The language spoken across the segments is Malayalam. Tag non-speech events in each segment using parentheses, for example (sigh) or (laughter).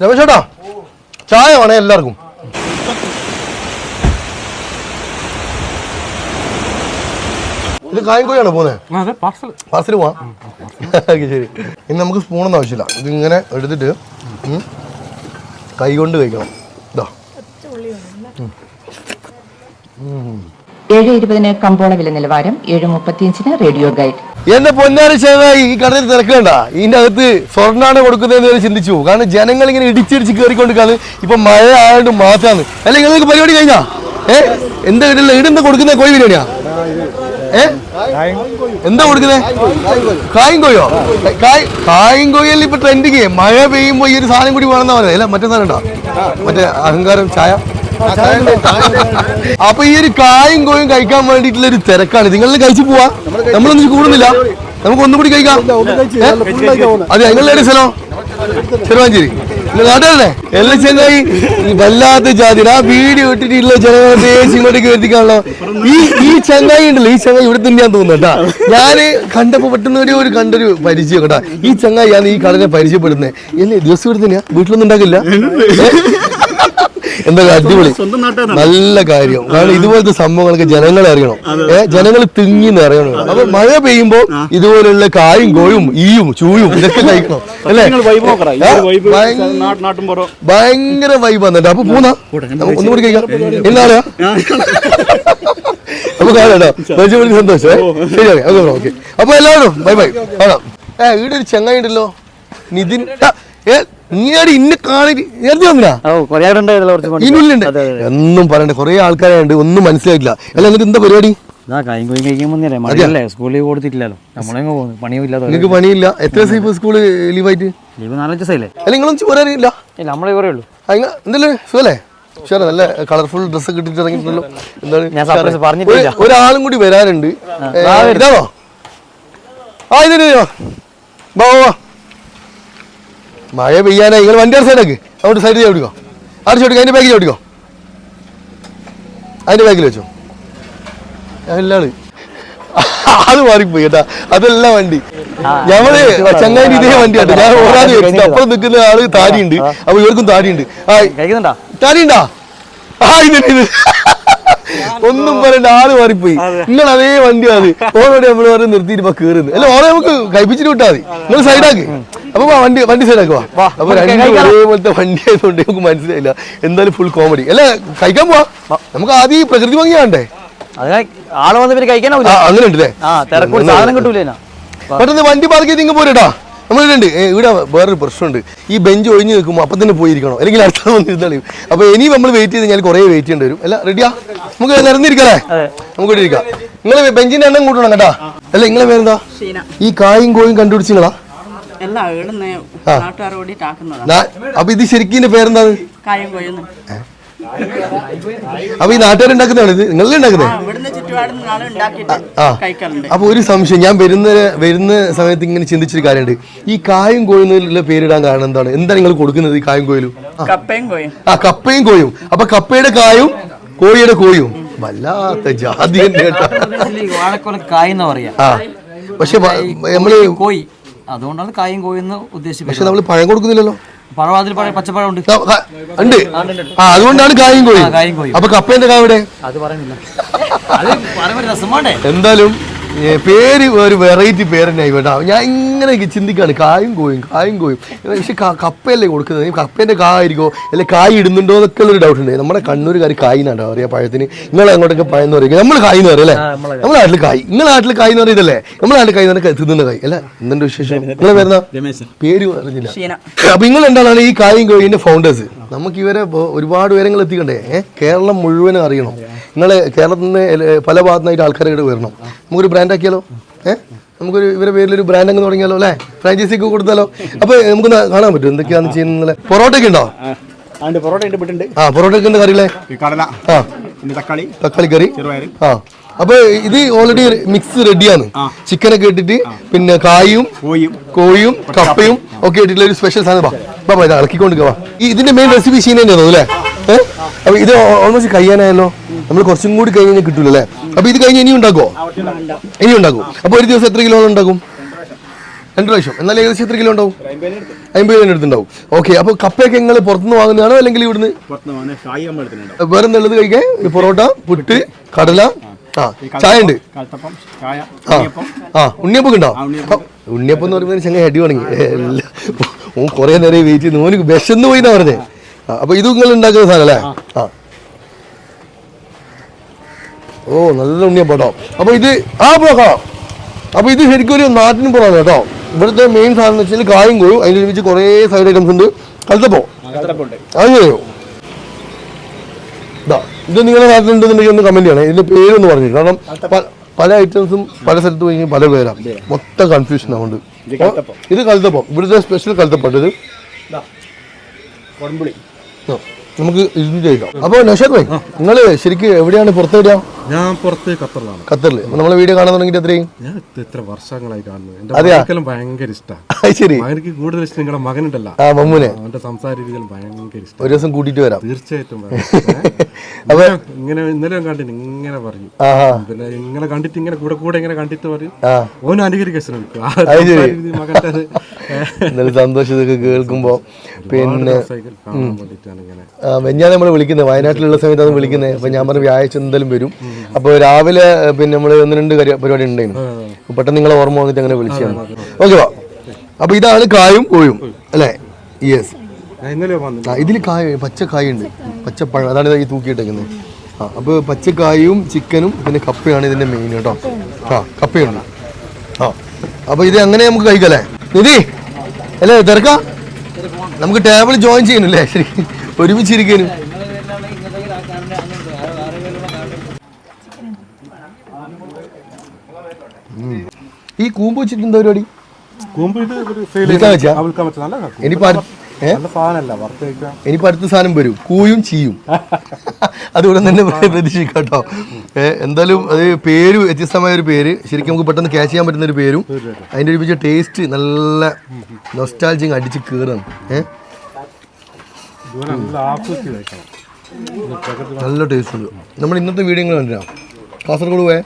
രമേശ് ചേട്ടാ. ചായ വേണേ എല്ലാവർക്കും. ഇത് കായംകോയാണോ പോകുന്നത് അതെ പാർസൽ. പാർസൽ പോവാം. (laughs) ശരി. ഇനി നമുക്ക് സ്പൂണൊന്നും ആവശ്യമില്ല. ഇതിങ്ങനെ എടുത്തിട്ട് കൈ കൊണ്ട് കഴിക്കണം. ഇതാ ഏഴ് ഇരുപതിന് കമ്പോള വില നിലവാരം ഏഴ് മുപ്പത്തിയഞ്ചിന് റേഡിയോ ഗൈഡ്. എന്റെ പൊന്നാരി ചേതായി ഈ കടയിൽ തിരക്കണ്ട. ഇതിന്റെ അകത്ത് സ്വർണാണ് കൊടുക്കുന്നതെന്ന് വരെ ചിന്തിച്ചു. കാരണം ജനങ്ങൾ ഇങ്ങനെ ഇടിച്ചിടിച്ച് കയറിക്കൊണ്ടിരിക്കാന്ന് ഇപ്പൊ മഴ ആയതുകൊണ്ട് മാറ്റാന്ന് അല്ല നിങ്ങൾക്ക് പരിപാടി കഴിഞ്ഞാ? ഏ? എന്താ വീട്ടിൽ ഇടുന്ന കൊടുക്കുന്ന? കോഴി ബിരിയാണിയാ? ഏ? എന്താ കൊടുക്കുന്നേ? കായും കോയോ കായ് കായും കോയിൽ ഇപ്പൊ ട്രെൻഡിങ് മഴ പെയ്യുമ്പോ ഈ ഒരു സാധനം കൂടി വേണമെന്നാ പറയുന്നത്. അല്ല മറ്റേ സാധനം ഉണ്ടോ? മറ്റേ അഹങ്കാരം ചായ? അപ്പൊ ഈ ഒരു കായും കോയും കഴിക്കാൻ വേണ്ടിയിട്ടുള്ള ഒരു തിരക്കാണ്. നിങ്ങൾ കഴിച്ചു പോവാ. നമ്മളൊന്നും കൂടുന്നില്ല. നമുക്ക് ഒന്നും കൂടി കഴിക്കാം? അതെ നിങ്ങളുടെ സ്ഥലം? ചെറുവാഞ്ചേരി. നാട്ടിലല്ലേ എല്ലാം ചെങ്ങായി ഈ വല്ലാത്ത ജാതി ആ വീഡിയോ ഇട്ടിട്ടുള്ള ജനങ്ങളെ ഇങ്ങോട്ടേക്ക് എത്തിക്കാണല്ലോ ഈ ഈ ചെങ്ങായി ഉണ്ടല്ലോ. ഈ ചെങ്ങായി ഇവിടെ തന്നെയാന്ന് തോന്നുന്നു കേട്ടാ. ഞാൻ കണ്ടപ്പോ പെട്ടെന്ന് ഒരു ഒരു കണ്ടൊരു പരിചയം കേട്ടാ. ഈ ചങ്ങായിയാണ് ഈ കടനെ പരിചയപ്പെടുന്നത്. എന്നെ ദിവസം ഇവിടെ തന്നെയാ. വീട്ടിലൊന്നും ഉണ്ടാക്കില്ല. എന്താ അടിപൊളി. നല്ല കാര്യം. കാരണം ഇതുപോലത്തെ സംഭവങ്ങളൊക്കെ ജനങ്ങളെ അറിയണം. ഏഹ് ജനങ്ങൾ തിങ്ങി നിറയണം. അപ്പൊ മഴ പെയ്യുമ്പോ ഇതുപോലുള്ള കായും കോയും ഈയും ചൂയും ഇതൊക്കെ കഴിക്കണം. അല്ലേ? ഭയങ്കര- വൈബ് വന്നിട്ട്. അപ്പൊ പോന്നാ ഒന്നുകൂടി കഴിക്കാം എന്നാളാ അപ്പൊ കാണാട്ടോ സന്തോഷം ശരിയാണ്. ഓക്കെ അപ്പൊ എല്ലാവരും ബൈ ബൈ. കാണാം ഏ ഇവിടെ ഒരു ചെങ്ങായി ഉണ്ടല്ലോ. നിതിൻ ഏഹ് ഏ ഇങ്ങനെ ഇന്നെ കാണി നേരത്തെ. ഒന്നും പറയണ്ട കുറെ ആൾക്കാരുണ്ട് ഒന്നും മനസ്സിലായില്ല അല്ല എന്നിട്ട് എന്താ പരിപാടി? സ്കൂളിൽ കൊടുത്തിട്ടില്ലല്ലോ. നമ്മളെങ്ങ് പോകുന്നു. പണിയും ഇല്ലാതെ നിങ്ങൾക്ക് പണിയില്ല? എത്ര ദിവസം സ്കൂൾ ലീവായിട്ട്? ലീവ് നാലഞ്ച് ദിവസമല്ലേ അല്ല നിങ്ങളൊന്നും ചോരറിയില്ല ഇല്ല നമ്മളെ കുറേ ഉള്ളൂ. എന്തല്ലേ? സുഖല്ലേ? ഉഷാറ്? നല്ല കളർഫുൾ ഡ്രസ് ഇറങ്ങിയിട്ടുണ്ടല്ലോ. എന്താണ്. ഒരാളും കൂടി വരാനുണ്ട്. ഇതാണോ? ആ ഇതിന് വാ, വാ. മഴ പെയ്യാനായി നിങ്ങൾ വണ്ടി സൈഡാക്ക് അങ്ങോട്ട് സൈഡിൽ ഓടിക്കോ. അടിച്ചു ഓടിക്കോ അതിന്റെ ബാഗിൽ ഓടിക്കോ. അതിന്റെ ബാഗിൽ വെച്ചോ. എല്ലാൾ അത് മാറിപ്പോയി കേട്ടാ. അതല്ല വണ്ടി. ഞമ്മൾ ചങ്ങാതി ഇതേ വണ്ടി കേട്ടോ ഞാൻ ഓടാതെ വെച്ചിട്ട് അപ്പുറം നിൽക്കുന്ന ആൾ താടിയുണ്ട്. അപ്പൊ ഇവർക്കും താടിയുണ്ട്. താടിയുണ്ടാ? ആ ഇത് ഇത്. ഒന്നും പറയണ്ട ആൾ മാറിപ്പോയി. നിങ്ങൾ അതേ വണ്ടിയാണ്. ഓളോട് നമ്മൾ പറഞ്ഞ് നിർത്തിയിട്ട് ഇപ്പൊ കേറുന്നു അല്ല ഓളെ നമുക്ക് കഴിപ്പിച്ചിട്ട് വിട്ടാ മതി. നിങ്ങൾ സൈഡാക്ക് അപ്പൊ വാ, വണ്ടി വണ്ടി സൈഡാക്ക് വാ. അപ്പൊ രണ്ട് ഒരേപോലത്തെ വണ്ടി ആയതുകൊണ്ട് നമുക്ക് മനസ്സിലായില്ല. എന്തായാലും ഫുൾ കോമഡി അല്ല കഴിക്കാൻ പോവാ. നമുക്ക് ആദ്യം ഈ പ്രകൃതി ഭംഗിയാണ്ടേ കണ്ടേ ആൾ വന്ന് പിന്നെ കഴിക്കാനാവില്ല അങ്ങനെ ഉണ്ടല്ലേ സാധനം കിട്ടൂലേ? പെട്ടെന്ന് വണ്ടി പാർക്ക് ചെയ്ത് ഇങ്ങ് പോരട്ടാ നമ്മൾ ഇവിടെ വേറൊരു പ്രശ്നമുണ്ട്. ഈ ബെഞ്ച് ഒഴിഞ്ഞു നിൽക്കുമ്പോൾ അപ്പം തന്നെ പോയിരിക്കണം. അല്ലെങ്കിൽ അടുത്ത വന്നിരുന്നാളി അപ്പൊ ഇനി നമ്മൾ വെയിറ്റ് ചെയ്ത് കഴിഞ്ഞാൽ കുറേ വെയിറ്റ് ചെയ്യേണ്ടി വരും. അല്ല റെഡിയാ നമുക്ക് നിരന്നിരിക്കല്ലേ നമുക്ക് ഇവിടെ ഇരിക്കാം. നിങ്ങൾ ബെഞ്ചിന്റെ എണ്ണം കൂട്ടണം കേട്ടാ. അല്ല നിങ്ങളെ പേരെന്താ? ഈ കായും കോയും കണ്ടുപിടിച്ചിങ്ങളാ? അപ്പൊ ഇത് ശരിക്കും പേരെന്താണ് അപ്പൊ ഈ നാട്ടുകാരുണ്ടാക്കുന്നതാണ് ഇത്? നിങ്ങളെ ഉണ്ടാക്കുന്നത് അപ്പൊ ഒരു സംശയം ഞാൻ വരുന്ന വരുന്ന സമയത്ത് ഇങ്ങനെ ചിന്തിച്ചൊരു കാര്യമുണ്ട്. ഈ കായും കോയുന്നതിലുള്ള പേരിടാൻ കാരണം എന്താണ്? എന്താണ് നിങ്ങൾ കൊടുക്കുന്നത് ഈ കായും കോയിലും? ആ. കപ്പയും കോയും. അപ്പൊ കപ്പയുടെ കായും കോഴിയുടെ കോയും. വല്ലാത്ത ജാതി തന്നെ കേട്ടോ. ആ. പക്ഷെ നമ്മൾ കോയി അതുകൊണ്ടാണ് കായും കോയെന്ന് പക്ഷെ ഉദ്ദേശിക്കുന്നത് നമ്മൾ പഴം കൊടുക്കുന്നില്ലല്ലോ. പഴം അതിൽ പഴം പച്ചപ്പഴം ഉണ്ട്. ആ, ക- ഉണ്ട്. ആ അതുകൊണ്ടാണ് കായും കോയും. കായും കോയും. അപ്പൊ കപ്പേന്റെ എന്താ അത് പറയുന്നില്ല. അത് പറയുമ്പോൾ രസം വേണ്ടേ? എന്തായാലും പേര് ഒരു വെറൈറ്റി പേര് തന്നെ ആയി കേട്ടോ ഞാൻ ഇങ്ങനെ ചിന്തിക്കാണ്. കായും കോയും കായും കോയും. പക്ഷെ കപ്പയല്ലേ കൊടുക്കുന്നത്? കപ്പേന്റെ കപ്പേന്റെ കാ ആയിരിക്കോ അല്ലെ കായ് ഇടുന്നുണ്ടോ എന്നൊക്കെ ഉള്ളൊരു ഡൗട്ട് ഉണ്ട്. നമ്മുടെ കണ്ണൂരുകാർ കായ് എന്നാണ് പറയാ പഴത്തിന്. നിങ്ങൾ അങ്ങോട്ടൊക്കെ പഴം എന്ന് പറയും നമ്മൾ കായ് എന്ന് പറയും അല്ലേ? നമ്മുടെ നാട്ടിൽ കായ്. നിങ്ങളുടെ നാട്ടിൽ കായ്. എന്ന് പറയുന്നതല്ലേ നമ്മുടെ നാട്ടിൽ കായ് എന്ന് പറഞ്ഞാൽ തിന്നുന്ന കായ്. അല്ലേ? എന്തുണ്ട് വിശേഷം? നിങ്ങളെ വരുന്ന പേര് പറഞ്ഞില്ല. അപ്പൊ നിങ്ങൾ എന്താണ് ഈ കായും കോയിന്റെ ഫൗണ്ടേഴ്സ് നമുക്ക് ഇവരെ ഒരുപാട് വിവരങ്ങൾ എത്തിക്കണ്ടേ കേരളം മുഴുവനും അറിയണം. നിങ്ങളെ കേരളത്തിൽ നിന്ന് പല ഭാഗത്തുനിന്നായിട്ട് ആൾക്കാരെ ഇവിടെ വരണം. നമുക്കൊരു ബ്രാൻഡ് ആക്കിയാലോ? ഏഹ് നമുക്കൊരു ഇവരെ ഒരു ബ്രാൻഡ് അങ്ങ് തുടങ്ങിയാലോ അല്ലേ? ഫ്രാഞ്ചൈസി ഒക്കെ കൊടുത്താലോ? അപ്പൊ നമുക്ക് കാണാൻ പറ്റും. എന്തൊക്കെയാന്ന് ചെയ്യുന്നത് പൊറോട്ടയൊക്കെ ഉണ്ടോ? പൊറോട്ട ഉണ്ട് ആ പൊറോട്ടയ്ക്ക് എന്താ കറിയില്ലേ കടല ആ. തക്കാളി തക്കാളി കറി? ആ. അപ്പൊ ഇത് ഓൾറെഡി മിക്സ് റെഡിയാണ് ചിക്കനൊക്കെ ഇട്ടിട്ട് പിന്നെ കായും കോയും കോഴിയും കപ്പയും ഒക്കെ ഇട്ടിട്ടുള്ള ഒരു സ്പെഷ്യൽ സാധനം വാ. ബാബാ ഇത് ഇളക്കിക്കൊണ്ട് വാ. ഇതിന്റെ മെയിൻ റെസിപ്പി ഷീന തന്നെയാണോ അല്ലേ? ഏഹ് അപ്പൊ ഇത് ഓൾമോസ്റ്റ് കഴിയാനായല്ലോ. നമ്മൾ കുറച്ചും കൂടി കഴിഞ്ഞാൽ കിട്ടൂല അല്ലേ? അപ്പൊ ഇത് കഴിഞ്ഞ് ഇനി ഉണ്ടാക്കുമോ ഇനി ഉണ്ടാക്കും. അപ്പൊ ഒരു ദിവസം എത്ര കിലോ ഉണ്ടാക്കും? രണ്ട് പ്രാവശ്യം. എന്നാൽ ഏകദേശം എത്ര കിലോ ഉണ്ടാവും? അമ്പത് കിലോ എടുത്തുണ്ടാവും ഓക്കെ അപ്പോൾ കപ്പയൊക്കെ നിങ്ങൾ പുറത്തുനിന്ന് വാങ്ങുന്നതാണോ അല്ലെങ്കിൽ ഇവിടുന്ന്? വേറെ നല്ലത് കഴിക്കാൻ? പൊറോട്ട പുട്ട് കടല ചായ ഉണ്ട്? ആ ഉണ്ണിയപ്പം ഉണ്ടോ. ഉണ്ണിയപ്പം. എന്ന് പറയുമ്പോൾ ചങ്ങ തുടങ്ങി എല്ലാം ഓൻ കുറേ നേരം വെയിറ്റ് ചെയ്യുന്നു ഓന് വിശന്ന് പോയി എന്നാ പറഞ്ഞേ? അപ്പൊ ഇത് നിങ്ങൾ ഉണ്ടാക്കുന്ന സാധനം അല്ലേ? ആ. ഓ നല്ല ഉണ്ണിയപ്പം കേട്ടോ അപ്പൊ ഇത് ആ പോക്കാം അപ്പൊ ഇത് ശരിക്കും ഒരു നാട്ടിന് പുറമാണ് കേട്ടോ. ഇവിടുത്തെ മെയിൻ സാധനം എന്ന് വെച്ചാൽ കായും കോഴും അതിനൊരുമിച്ച് ഒരുമിച്ച് കുറേ സൈഡ് ഐറ്റംസ് ഉണ്ട്. കലത്തപ്പോ അത് ശരിയോ ഇതാ നിങ്ങളുടെ നാട്ടിലുണ്ടെന്നുണ്ടെങ്കിൽ ഒന്ന് കമന്റ് ചെയ്യണം. ഇതിന്റെ പേരൊന്ന് പറഞ്ഞു കാരണം പല ഐറ്റംസും പല സ്ഥലത്ത് പോയി പല പേരാണ് മൊത്തം കൺഫ്യൂഷൻ ആവുന്നുണ്ട് ഇത് കൽത്തപ്പം. ഇവിടുത്തെ സ്പെഷ്യൽ കലത്തപ്പം ഇത് കൊടമ്പുളി. നമുക്ക് അപ്പോൾ നഷാദ് ഭായി നിങ്ങൾ ശരിക്കും എവിടെയാണ് പുറത്ത് എവിടെയാ? ഞാൻ പുറത്ത് ഖത്തറിലാണ്. ഖത്തറിൽ നമ്മളെ വീഡിയോ കാണാൻ തുടങ്ങിയിട്ട് എത്രയും ഞാൻ എത്ര വർഷങ്ങളായി കാണുന്നു എന്റെ? ഭയങ്കര ഇഷ്ടമാണ് ശരി. കൂടുതൽ ഇഷ്ടം നിങ്ങളുടെ മകനുണ്ടല്ലോ. ആ മമ്മൂനെ. അവന്റെ സംസാര രീതികൾ ഭയങ്കര ഇഷ്ടം. ഒരു ദിവസം കൂട്ടിയിട്ട് വരാം. തീർച്ചയായിട്ടും (laughs) അപ്പൊ ഇങ്ങനെ ഇന്നലെ കണ്ടിട്ട് ഇങ്ങനെ പറഞ്ഞു. പിന്നെ ഇങ്ങനെ കണ്ടിട്ട് ഇങ്ങനെ കൂടെ കൂടെ ഇങ്ങനെ കണ്ടിട്ട് പറയും. ഓൻ ഓന് അനുകരിക്കാൻ ശ്രമിക്കും. മകന്റെ എന്നാലും സന്തോഷം ഇതൊക്കെ കേൾക്കുമ്പോൾ പിന്നെ ഇങ്ങനെ നമ്മൾ വിളിക്കുന്നത് വയനാട്ടിലുള്ള സമയത്താണ് വിളിക്കുന്നത് അപ്പൊ ഞാൻ പറഞ്ഞു വ്യാഴാഴ്ച എന്തായാലും വരും. അപ്പോൾ രാവിലെ പിന്നെ നമ്മൾ ഒന്ന് രണ്ട് പരിപാടി ഉണ്ടായിരുന്നു പെട്ടെന്ന് നിങ്ങളെ ഓർമ്മ വന്നിട്ട് അങ്ങനെ വിളിച്ചാണ്. ഓക്കെ വാ. അപ്പൊ ഇതാണ് കായും കോയും അല്ലേ? യെസ് ഞാൻ ഇതിൽ കായ പച്ചക്കായ ഉണ്ട് പച്ചപ്പഴം അതാണ് ഈ തൂക്കിയിട്ടേക്കുന്നത്. ആ അപ്പോൾ പച്ചക്കായും ചിക്കനും പിന്നെ കപ്പയാണ് ഇതിന്റെ മെയിൻ കേട്ടോ. ആ കപ്പയുണ്ട് ആ അപ്പോൾ ഇത് അങ്ങനെ നമുക്ക് കഴിക്കല്ലേ? നിധി! അല്ലേ തിരക്കാ? നമുക്ക് ടേബിൾ ജോയിൻ ചെയ്യുന്നില്ലേ ശരി ഒരുമിച്ചിരിക്കാനും. ഈ കൂമ്പ് വെച്ചിട്ട് എന്താ പരിപാടി? ഇത് കൂമ്പ്. ഇനിയിപ്പോ ഇനിയിപ്പോ അടുത്ത സാധനം വരും. കൂയും ചീയും. അതുകൊണ്ട് തന്നെ പ്രതീക്ഷിക്കാം കേട്ടോ ഏ, എന്തായാലും അത് പേര് വ്യത്യസ്തമായ ഒരു പേര്. ശരിക്കും നമുക്ക് പെട്ടെന്ന് ക്യാച്ച് ചെയ്യാൻ പറ്റുന്ന ഒരു പേരും അതിന്റെ ഒരുമിച്ച് ടേസ്റ്റ് നല്ല നൊസ്റ്റാൾജിങ് അടിച്ച് കീറണം. ഏഹ് നല്ല ടേസ്റ്റ് ഉണ്ട്. നമ്മൾ ഇന്നത്തെ വീഡിയോ കണ്ടിരാം കാസർഗോഡ് പോയേ?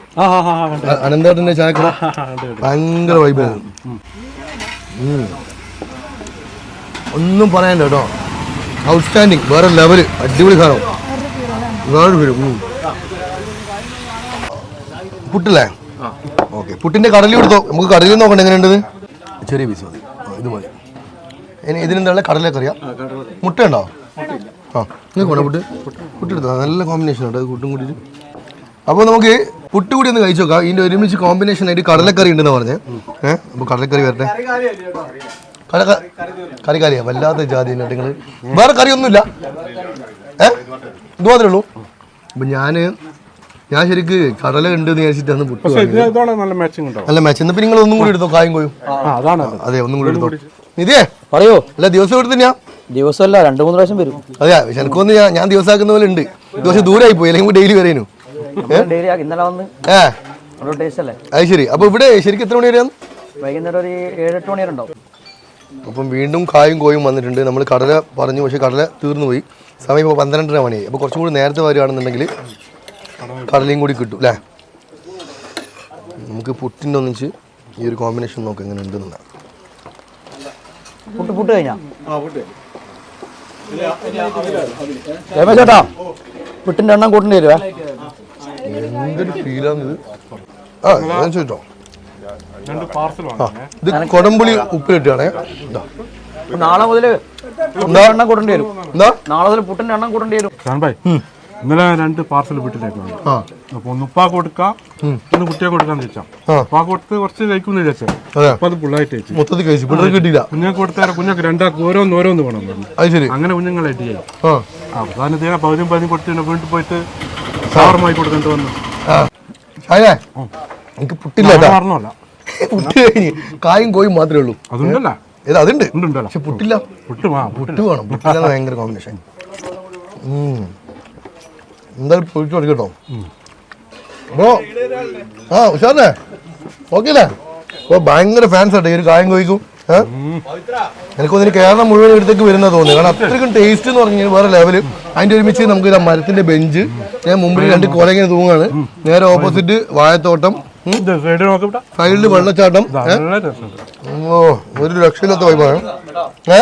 അനന്തേട്ടന്റെ ചായക്കട? ഭയങ്കര വൈബായിരുന്നു ഒന്നും പറയാൻ കേട്ടോ. ഔട്ട്സ്റ്റാൻഡിങ് വേറെ ലെവൽ അടിപൊളി സാധനം. വേറെ പേര്. പുട്ടില്ലേ? ഓക്കെ പുട്ടിന്റെ കടലിൽ കൊടുത്തോ. നമുക്ക് കടലിൽ നോക്കണ്ട. എങ്ങനെയുണ്ടത് ചെറിയ പീസ് മതി. ഇത് മതി. ഇനി ഇതിനെന്താ അറിയാം. മുട്ട ഉണ്ടോ ആ. നിങ്ങൾക്ക് വേണോ പുട്ട്? പുട്ട് എടുത്തോ? നല്ല കോമ്പിനേഷൻ ഉണ്ട്. അത് പുട്ടും കൂടിയിട്ട് അപ്പോൾ നമുക്ക് പുട്ട് കൂടി ഒന്ന് കഴിച്ചു നോക്കാം. ഇതിന്റെ ഒരുമിച്ച് കോമ്പിനേഷൻ ആയിട്ട് കടലക്കറി ഉണ്ടെന്ന് പറഞ്ഞേ. ഏഹ് അപ്പോൾ കടലക്കറി വരട്ടെ. കടല കറി കറിയാ വല്ലാത്ത ജാതി നിങ്ങൾ വേറെ കറിയൊന്നുമില്ല. ഏ? ഇത് മാത്രമേ ഉള്ളൂ. അപ്പം ഞാൻ ഞാൻ ശരിക്ക് കടല ഉണ്ട് എന്ന് വിചാരിച്ചിട്ടാണ് പുട്ട് നല്ല മാച്ചിങ് ഉണ്ടാവും നല്ല മാച്ച് എന്നിട്ട് നിങ്ങൾ ഒന്നും കൂടി എടുത്തോ? കായും കോയും? അതാണ് അതെ. ഒന്നും കൂടി എടുത്തോ? നിതിയേ പറയോ. അല്ല ദിവസം എടുത്ത് ഞാൻ ദിവസമല്ല രണ്ടു മൂന്ന് പ്രാവശ്യം വരും. അതെ എനിക്കൊന്ന് ഞാൻ ഞാൻ ദിവസമാക്കുന്ന പോലെ ഉണ്ട്. ദിവസം ദൂരമായി പോയി അല്ലെങ്കിൽ ഡെയിലി വരേനു. ഡെയിലി ഇന്നലെ വന്ന് ഏ? അല്ലേ? അത് ശരി. അപ്പൊ ഇവിടെ ശരിക്കും എത്ര മണി വരെയാണ്? വൈകുന്നേരം ഒരു ഏഴെട്ട് മണി വരെ ഉണ്ടാവും. അപ്പം വീണ്ടും കായും കോയും വന്നിട്ടുണ്ട്. നമ്മൾ കടല പറഞ്ഞു പക്ഷേ കടല തീർന്നു പോയി. സമയം ഇപ്പോൾ പന്ത്രണ്ടര മണിയായി അപ്പോൾ കുറച്ചും കൂടി നേരത്തെ വരികയാണെന്നുണ്ടെങ്കിൽ കടലയും കൂടി കിട്ടും അല്ലേ? നമുക്ക് പുട്ടിന്റെ ഒന്നിച്ച് ഈ ഒരു കോമ്പിനേഷൻ നോക്കാം എങ്ങനെ ഉണ്ടെന്ന് പുട്ട് പുട്ട് കഴിഞ്ഞാ. ചേട്ടാ പുട്ടിന്റെ എണ്ണം കൂട്ടേണ്ടി വരുവേ. എന്തൊരു ഫീലാണിത് ആ ഞാൻ ചോദിച്ചോ രണ്ട് പാർസൽ ആ വാങ്ങി ഇത് കൊടംപുളി ഉപ്പിലിട്ടാണേ നാളെ മുതൽ പുട്ടിന്റെ എണ്ണം കൂട്ടേണ്ടി വരും. നാളെ മുതൽ പുട്ടിന്റെ എണ്ണം കൂട്ടേണ്ടി വരും. ഇന്നലെ രണ്ട് പാർസൽ വീട്ടിലേക്ക് ആ. അപ്പൊ ഒന്ന് ഉപ്പാ കൊടുക്കാം ഒന്ന് കുട്ടിയെ കൊടുക്കാന്ന് ചോദിച്ചാ. ആ. ഉപ്പാ കൊടുത്ത് കുറച്ച് കഴിക്കുന്നു വിചാരിച്ചത് അതെ. അപ്പൊ അത് ഫുള്ളായിട്ട് കഴിച്ചു മൊത്തത്തിൽ കഴിച്ചു. പിള്ളേർ കിട്ടിയില്ല. കുഞ്ഞുങ്ങൾക്ക് കൊടുത്താൽ കുഞ്ഞുങ്ങൾക്ക് രണ്ടാൾക്ക് ഓരോന്ന് ഓരോന്ന് വേണം അത് ശരി. അങ്ങനെ കുഞ്ഞുങ്ങളെ ചെയ്യും ആ. അവസാനം ഇതിനെ പകുതിയും പകുതിയും കൊടുത്തിട്ട് വീണ്ടും പോയിട്ട് ഷവർമായി കൊടുക്കേണ്ടി വന്നു ആ. ഷായേ എനിക്ക് പുട്ടില്ല പുട്ട് കഴിഞ്ഞ് കായും കോയും മാത്രമേ ഉള്ളൂ. അതുണ്ടല്ല. ഏത് അതുണ്ട്? പക്ഷെ പുട്ടില്ല. പുട്ട് പുട്ട്. വേണം. പുട്ടില്ല ഭയങ്കര കോമ്പിനേഷൻ എന്തായാലും പൊഴിച്ചു കൊടുക്കട്ടോ ബ്രോ ആ ഉഷാറിനെ? ഓക്കെ അല്ലേ ഓ ഭയങ്കര ഫാൻസ് ആട്ടെ ഈ ഒരു കായം കോയിക്കും. എനിക്കൊന്നിന് കേരളം മുഴുവൻ ഇടത്തേക്ക് വരുന്ന തോന്നുന്നു കാരണം അത്രയ്ക്കും ടേസ്റ്റ് എന്ന് പറഞ്ഞാൽ വേറെ ലെവൽ അതിന്റെ ഒരുമിച്ച് നമുക്ക് മരത്തിന്റെ ബെഞ്ച് ഞാൻ മുമ്പിൽ രണ്ട് കുരങ്ങനെ തൂങ്ങാണ്. നേരെ ഓപ്പോസിറ്റ് വാഴത്തോട്ടം. സൈഡിൽ വെള്ളച്ചാട്ടം ഓ ഒരു രക്ഷയില്ലാത്ത വൈബാണ് ഏ?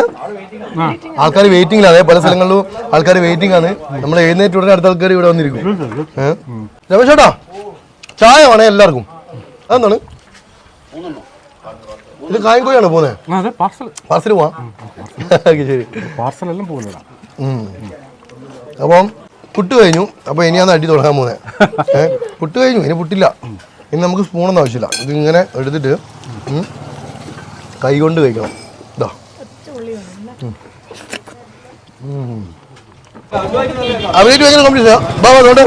ആൾക്കാർ വെയിറ്റിംഗിലാണ് പല സ്ഥലങ്ങളിലും ആൾക്കാർ വെയിറ്റിംഗ് ആണ്. നമ്മൾ എഴുന്നേറ്റ് ഉടനെ അടുത്ത ആൾക്കാർ ഇവിടെ വന്നിരിക്കും? രമേശ് ചേട്ടാ ചായ വേണേ എല്ലാവർക്കും. അതെന്താണ്? ഇത് കായംകോയാണ് പോകുന്നത് അതെ പാർസൽ പോവാം. (laughs) ശരി. പാർസലെല്ലാം. അപ്പം പുട്ട് കഴിഞ്ഞു. അപ്പോൾ ഇനിയാണ് അടി തുടങ്ങാൻ പോകുന്നത് കുട്ടു പുട്ട് കഴിഞ്ഞു ഇനി പുട്ടില്ല. ഇനി നമുക്ക് സ്പൂണൊന്നും ആവശ്യമില്ല. ഇതിങ്ങനെ എടുത്തിട്ട് കൈ കൊണ്ട് കഴിക്കണം. ഇതാ അവരായിട്ട് ഭയങ്കര കോമ്പറ്റീഷനാ ബാബാ നോട്ടെ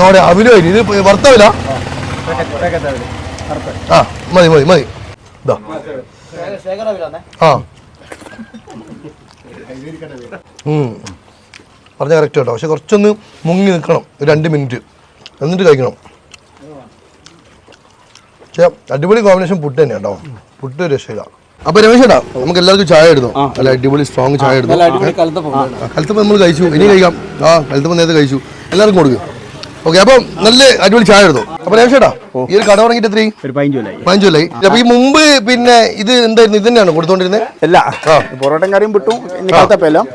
നോടെ അവരുമായിട്ട് ഇത് വർത്തവില്ല ആ മതി മതി മതി. ഇതാ ആ. പറഞ്ഞ കറക്റ്റ് കേട്ടോ. പക്ഷെ കുറച്ചൊന്ന് മുങ്ങി നിൽക്കണം. രണ്ട് മിനിറ്റ് എന്നിട്ട് കഴിക്കണം. പക്ഷേ അടിപൊളി കോമ്പിനേഷൻ പുട്ട് തന്നെ കേട്ടോ. പുട്ട് രക്ഷയില്ല അപ്പൊ രമേശ് ചേട്ടാ നമുക്ക് എല്ലാവർക്കും ചായ എടുത്തു നല്ല അടിപൊളി സ്ട്രോങ് ചായ എടുത്തു കലത്തപ്പം നമ്മൾ കഴിച്ചു. ഇനി കഴിക്കാം. ആ കലത്തപ്പം നേരത്തെ കഴിച്ചു. എല്ലാവർക്കും കൊടുക്കും. ഓക്കെ അപ്പൊ നല്ല അടിപൊളി ചായ എടുത്തു അപ്പൊ രമേശ് ചേട്ടാ ഈ ഒരു കട തുടങ്ങിയിട്ട് എത്രയും ഒരു പതിനഞ്ച് കൊല്ലായി. അല്ലെ അപ്പൊ ഈ മുമ്പ് പിന്നെ ഇത് എന്തായിരുന്നു? ഇത് തന്നെയാണ് കൊടുത്തോണ്ടിരുന്നത് അല്ല. പൊറോട്ടയും കറിയും വിട്ടു ഇനി കാത്തപ്പെല്ലാം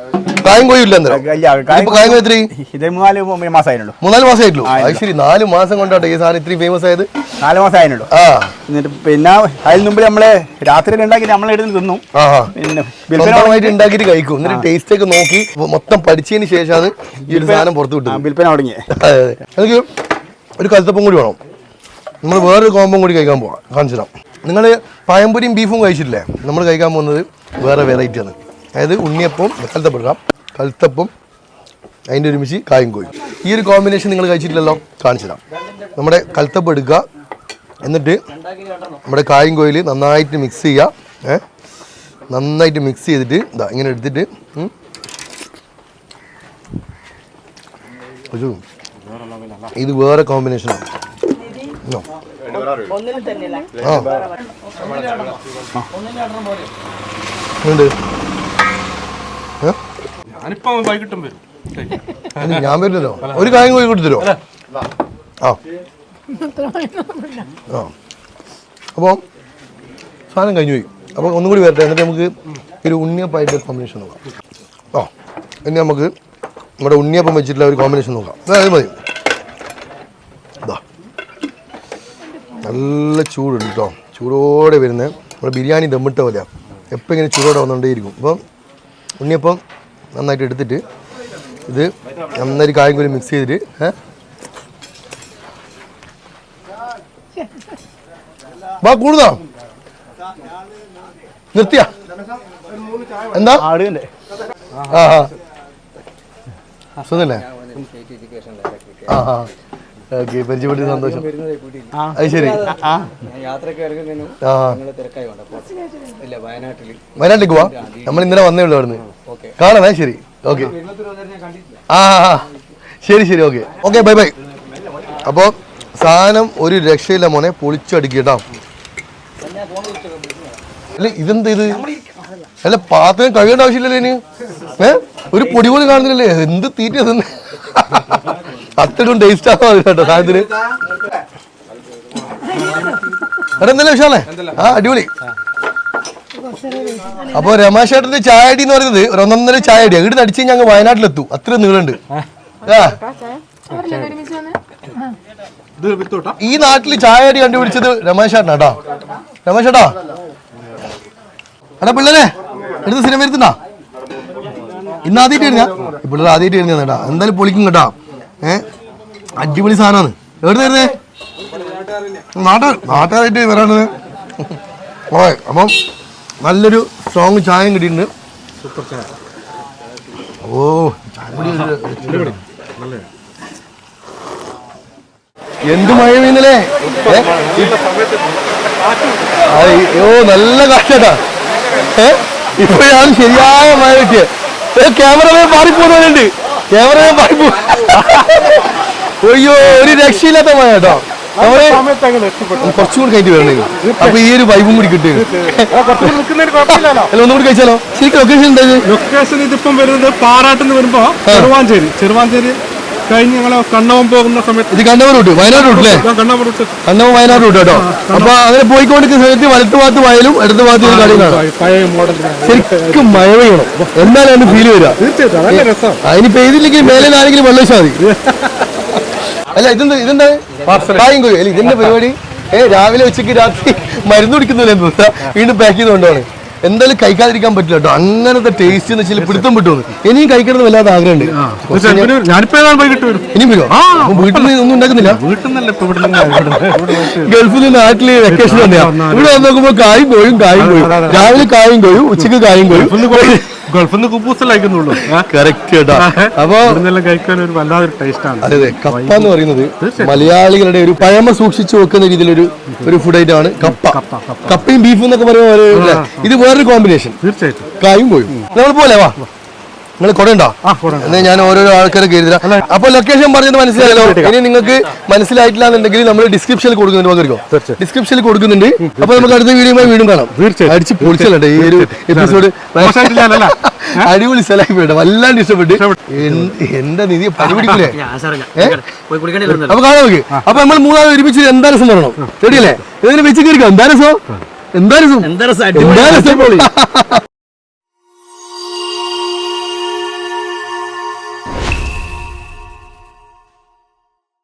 കായം കോയും ഇല്ല എന്താ ഇപ്പൊ കായം കോയി എത്രയും ഇത് മൂന്നാൽ മാസമായിട്ടുള്ളൂ. മാസം ആയിരുന്നുള്ളൂ മൂന്നാൽ മാസം ആയിട്ടുള്ളൂ അത് ശരി നാല് മാസം കൊണ്ടാട്ടെ ഈ സാധനം ഇത്രയും ഫേമസ് ആയത്. നാല് മാസം ആയിരുന്നുള്ളൂ എന്നിട്ട് പിന്നെ അതിന് മുമ്പ് നമ്മൾ രാത്രി ഉണ്ടാക്കി നമ്മളെ എടുത്ത് തിന്നു. പിന്നെ വിൽപ്പന സ്വന്തമായിട്ട് ഉണ്ടാക്കിയിട്ട് കഴിക്കും. എന്നിട്ട് ടേസ്റ്റ് ഒക്കെ നോക്കി മൊത്തം പഠിച്ചതിന് ശേഷമാണ് ഈ ഒരു സാധനം പുറത്ത് വിട്ടത്. വിൽപ്പന തുടങ്ങി. എനിക്ക് ഒരു കൽത്തപ്പം കൂടി വേണം. നമ്മൾ വേറൊരു കോമ്പം കൂടി കഴിക്കാൻ പോവാം കാണിച്ചിടാം നിങ്ങൾ പഴംപൊരിയും ബീഫും കഴിച്ചിട്ടില്ലേ? നമ്മൾ കഴിക്കാൻ പോകുന്നത് വേറെ വെറൈറ്റി ആണ്. അതായത് ഉണ്ണിയപ്പം കൽത്തപ്പം കൽത്തപ്പം അതിന്റെ ഒരുമിച്ച് കായും കോയും. ഈ ഒരു കോമ്പിനേഷൻ നിങ്ങൾ കഴിച്ചിട്ടില്ലല്ലോ? കാണിച്ചു തരാം നമ്മുടെ കൽത്തപ്പം എടുക്കുക എന്നിട്ട് നമ്മുടെ കായും കോയിൽ നന്നായിട്ട് മിക്സ് ചെയ്യുക ഏ? നന്നായിട്ട് മിക്സ് ചെയ്തിട്ട് ഇതാ ഇങ്ങനെ എടുത്തിട്ട് ഇത് വേറെ കോമ്പിനേഷനാണ് ഞാൻ വരുന്നല്ലോ. ഒരു കാര്യം കോഴി കൊടുത്തരോ ആ. ആ. അപ്പോൾ സാധനം കഴിഞ്ഞു പോയി. അപ്പോൾ ഒന്നും കൂടി വരട്ടെ എന്നിട്ട് നമുക്ക് ഒരു ഉണ്ണിയപ്പായിട്ട് കോമ്പിനേഷൻ നോക്കാം. ആ ഇനി നമുക്ക് നമ്മുടെ ഉണ്ണിയപ്പം വെച്ചിട്ടുള്ള ഒരു കോമ്പിനേഷൻ നോക്കാം. അതായത് അത് മതി. നല്ല ചൂടുണ്ട് കേട്ടോ ചൂടോടെ വരുന്നത് നമ്മുടെ ബിരിയാണി ദമ്മിട്ട പോലെയാണ് എപ്പോൾ ഇങ്ങനെ ചൂടോടെ വന്നുകൊണ്ടേയിരിക്കും അപ്പം ഉണ്ണിയപ്പം നന്നായിട്ട് എടുത്തിട്ട് ഇത് നന്നായിട്ട് കായം കൂടി മിക്സ് ചെയ്തിട്ട് വാ കൂടുന്നോ നിർത്തിയ? എന്താ? ആ ആ സുഖല്ലേ? ആ ആ ഓക്കെ പരിചയപ്പെട്ടി സന്തോഷം. അത് ശരി. ആ യാത്രയൊക്കെ ഇറങ്ങുന്നതിനും ആ തിരക്കായി ഇല്ല വയനാട്ടിൽ വയനാട്ടിലേക്ക് പോവാ? നമ്മൾ ഇന്നലെ വന്നേ ഉള്ളൂ അവിടുന്ന്. കാണണേ ശരി. ഓക്കെ. ആ ആ, ആ. ശരി ശരി ഓക്കെ. Okay bye bye. അപ്പോൾ സാധനം ഒരു രക്ഷയില്ല മോനെ പൊളിച്ചടിക്കട്ടോ അല്ല ഇതെന്ത് ഇത്? അല്ല പാത്രം കഴുകേണ്ട ആവശ്യമില്ലല്ലോ ഇനി. ഏ? ഒരു പൊടി പോലും കാണുന്നില്ലല്ലേ? എന്ത് തീറ്റ തന്നെ അത്രയും ടേസ്റ്റ് ആണോ കേട്ടോ സാധനത്തിന്? എടാ എന്തല്ലേ വിശാലേ? ആ അടിപൊളി. അപ്പൊ രമാശേട്ടന്റെ ചായ അടി എന്ന് പറയുന്നത് ഒരു ഒന്നൊന്നര ചായ അടി ഇവിടെ അടിച്ച് ഞങ്ങൾ വയനാട്ടിലെത്തും. അത്ര നീളുണ്ട് ആ. ഈ നാട്ടിൽ ചായ അടി കണ്ടുപിടിച്ചത് രമേശ് ചേട്ടനാ കേട്ടോ രമേശ് എടാ പിള്ളേരെ എടുത്ത് സിനിമ വരുത്തുന്നാ ഇന്ന് ആദ്യമായിട്ട് ഇരുന്ന പിള്ളേർ ആദ്യമായിട്ട് ഇരുന്ന കേട്ടാ എന്തായാലും പൊളിക്കും കേട്ടാ. ഏഹ് അടിപൊളി സാധനമാണ് എവിടെ തരുന്നേ നാട്ടുകാർ നാട്ടുകാരായിട്ട് വരാണത് ഓ അപ്പം നല്ലൊരു സ്ട്രോങ് ചായയും കിട്ടിയിട്ടുണ്ട്. ഓ ചായ പൊടി എന്ത് മഴ പെയ്യുന്നല്ലേ? അയ്യോ നല്ല കാറ്റാ ഏ? ഇപ്പോഴാണ് ശരിയായ മഴ കിട്ടിയത്. ക്യാമറമാൻ ക്യാമറ ക്യാമറമാൻ മാറിപ്പോ അയ്യോ ഒരു രക്ഷയില്ലാത്ത മഴ കേട്ടോ നമ്മൾ കുറച്ചും കൂടി കഴിഞ്ഞിട്ട് വരണേ അപ്പൊ ഈ ഒരു വൈബും കൂടി കിട്ടും അല്ല ഒന്നും കൂടി കഴിച്ചാലോ? ശരിക്കും ലൊക്കേഷൻ എന്താ ലൊക്കേഷൻ ഇതിപ്പം വരുന്നത് പാറാട്ടെന്ന് വരുമ്പോ ചെറുവാഞ്ചേരി. ചെറുവാഞ്ചേരി കഴിഞ്ഞ് ഞങ്ങൾ കണ്ണവം പോകുന്ന സമയത്ത് ഇത് കണ്ണൂർ റൂട്ട് വയനാട് റൂട്ട് അല്ലേ? കണ്ണവം റൂട്ട്. കണ്ണൂർ വയനാട് റൂട്ട് കേട്ടോ. അപ്പൊ അങ്ങനെ പോയിക്കൊണ്ടിരിക്കുന്ന സമയത്ത് വലത്ത് ഭാഗത്ത് വയലും ഇടത് ഭാഗത്ത് ഒരു കളി പഴയ മോഡൽ ശരിക്കും മഴ പെയ്യണം. എന്നാലും ഫീൽ വരിക. തീർച്ചയായിട്ടും നല്ല രസം? അതിന് പെയ്തില്ലെങ്കിൽ മേലെ ആരെങ്കിലും വെള്ളം വെച്ചാൽ മതി. അല്ല ഇതെന്താ ഇതെന്താ? കായും അല്ല ഇതിന്റെ പരിപാടി? ഏ രാവിലെ ഉച്ചയ്ക്ക് രാത്രി മരുന്ന് കുടിക്കുന്നില്ല എന്താ? വീണ്ടും പാക്ക് ചെയ്തുകൊണ്ടാണ് എന്തായാലും കഴിക്കാതിരിക്കാൻ പറ്റില്ല കേട്ടോ അങ്ങനത്തെ ടേസ്റ്റ് എന്ന് വെച്ചാൽ പിടുത്തം വിട്ടു ഇനിയും കഴിക്കണത് വല്ലാതെ ആഗ്രഹമുണ്ട്. വരും വീട്ടിൽ നിന്ന് ഒന്നും ഉണ്ടാക്കുന്നില്ല. (laughs) ഗൾഫിൽ നാട്ടിൽ വെക്കേഷൻ തന്നെയാണ് ഇവിടെ വന്ന് നോക്കുമ്പോ കായും കോയും കായും. കോയും രാവിലെ കായും കോയും ഉച്ചയ്ക്ക് കായും കോയും. ഗൾഫിൽ നിന്ന് കുബൂസല്ല അയക്കുന്നുള്ളൂ കറക്റ്റ് അപ്പൊ കഴിക്കാൻ ഒരു വല്ലാതൊരു ടേസ്റ്റാണ്. അതെ അതെ. കപ്പ എന്ന് പറയുന്നത് മലയാളികളുടെ ഒരു പഴമ സൂക്ഷിച്ചു വെക്കുന്ന രീതിയിലൊരു ഒരു ഫുഡ് ഐറ്റം ആണ് കപ്പ. കപ്പയും ബീഫും എന്നൊക്കെ പറയുമ്പോൾ ഇത് വേറൊരു കോമ്പിനേഷൻ തീർച്ചയായിട്ടും. കായും പോയി നമ്മൾ പോലെ വാ. നിങ്ങൾ കൊടണ്ടോ എന്നാൽ എന്നാ ഞാൻ ഓരോരോ ആൾക്കാരെ കരുതില്ല അപ്പൊ ലൊക്കേഷൻ പറഞ്ഞത് മനസ്സിലായല്ലോ? ഇനി നിങ്ങൾക്ക് മനസ്സിലായിട്ടില്ല എന്നുണ്ടെങ്കിൽ നമ്മൾ ഡിസ്ക്രിപ്ഷനിൽ കൊടുക്കുന്നുണ്ട് വന്നിരിക്കും ഡിസ്ക്രിപ്ഷനിൽ കൊടുക്കുന്നുണ്ട്. അപ്പൊ നമുക്ക് അടുത്ത വീഡിയോയുമായി വീണ്ടും കാണാം. അടിച്ച് പൊളിച്ചല്ലേ ഈ ഒരു എപ്പിസോഡ് (laughs) അടിപൊളി സ്ഥലമായി പോയിട്ട്. വല്ലാണ്ട് ഇഷ്ടപ്പെട്ട്. എന്റെ നിധി പരിപിടിക്കില്ലേ പിടിക്കൂലേ അപ്പൊ കാണാൻ നോക്ക് അപ്പൊ നമ്മൾ മൂന്നാമത് ഒരുമിച്ച് എന്താ രസം പറയണം റെഡിയല്ലേ? ഇതിന് വെച്ച് കയറിക്കോ. എന്താ രസം? എന്താ രസം? എന്താ രസം?